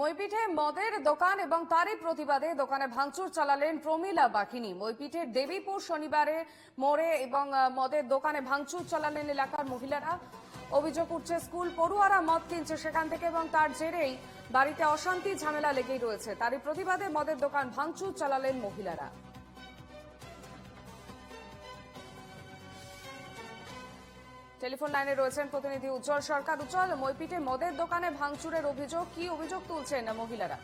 মইপিঠে মদের দোকান এবং তারই প্রতিবাদে দোকানে ভাঙচুর চালালেন প্রমীলা বাকিনী মইপিঠের দেবীপুর শনিবারে মোড়ে এবং মদের দোকানে ভাঙচুর চালালেন এলাকার মহিলারা। অভিযোগ উঠছে, স্কুল পড়ুয়ারা মদ কিনছে সেখান থেকে এবং তার জেরেই বাড়িতে অশান্তি ঝামেলা লেগেই রয়েছে। তারই প্রতিবাদে মদের দোকান ভাঙচুর চালালেন মহিলারা। টেলিফোন লাইনে রয়েছেন প্রতিনিধি উজ্জ্বল সরকার। উজ্জ্বল, মইপিটে মদের দোকানে ভাঙচুরের অভিযোগ। কি অভিযোগ তুলছেন মহিলারা?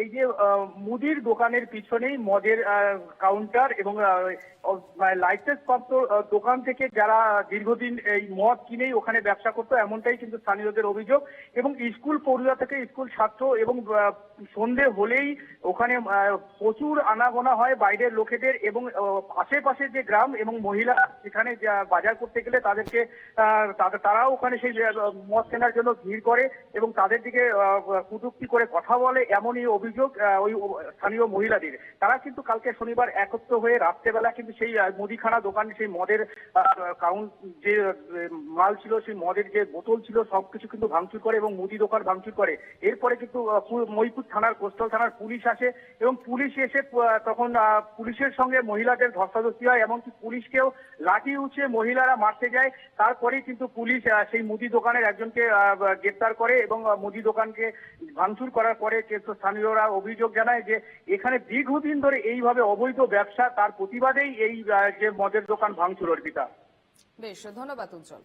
এই যে মুদির দোকানের পিছনেই মদের কাউন্টার এবং লাইসেন্স প্রাপ্ত দোকান থেকে যারা দীর্ঘদিন এই মদ কিনেই ওখানে ব্যবসা করতো, এমনটাই কিন্তু স্থানীয়দের অভিযোগ এবং স্কুল পড়ুয়া থেকে স্কুল ছাত্র এবং সন্ধে হলেই ওখানে প্রচুর আনাগোনা হয় বাইরের লোকেদের এবং আশেপাশে যে গ্রাম এবং মহিলা সেখানে বাজার করতে গেলে তাদেরকে তারাও ওখানে সেই মদ কেনার জন্য ভিড় করে এবং তাদের দিকে কটূক্তি করে কথা বলে, এমনই অভিযোগ ওই স্থানীয় মহিলাদের। তারা কিন্তু কালকে শনিবার একত্র হয়ে রাত্রেবেলা কিন্তু সেই মুদিখানা দোকানে সেই মদের কাউন্ট যে মাল ছিল, সেই মদের যে বোতল ছিল, সবকিছু কিন্তু ভাঙচুর করে এবং মুদি দোকান ভাঙচুর করে। এরপরে কিন্তু মহিপুর থানার, কোস্টাল থানার পুলিশ আসে এবং পুলিশ এসে তখন পুলিশের সঙ্গে মহিলাদের ধস্তাধস্তি হয়, এমনকি পুলিশকেও লাঠি উঁচে মহিলারা মারতে যায়। তারপরেই কিন্তু পুলিশ সেই মুদি দোকানের একজনকে গ্রেপ্তার করে এবং মুদি দোকানকে ভাঙচুর করার পরে কিন্তু স্থানীয়রা অভিযোগ জানায় যে এখানে দীর্ঘদিন ধরে এইভাবে অবৈধ ব্যবসা, তার প্রতিবাদেই এই যে মদের দোকান ভাঙচুর, অর্পিতা। বেশ, ধন্যবাদ, উজ্জ্বল।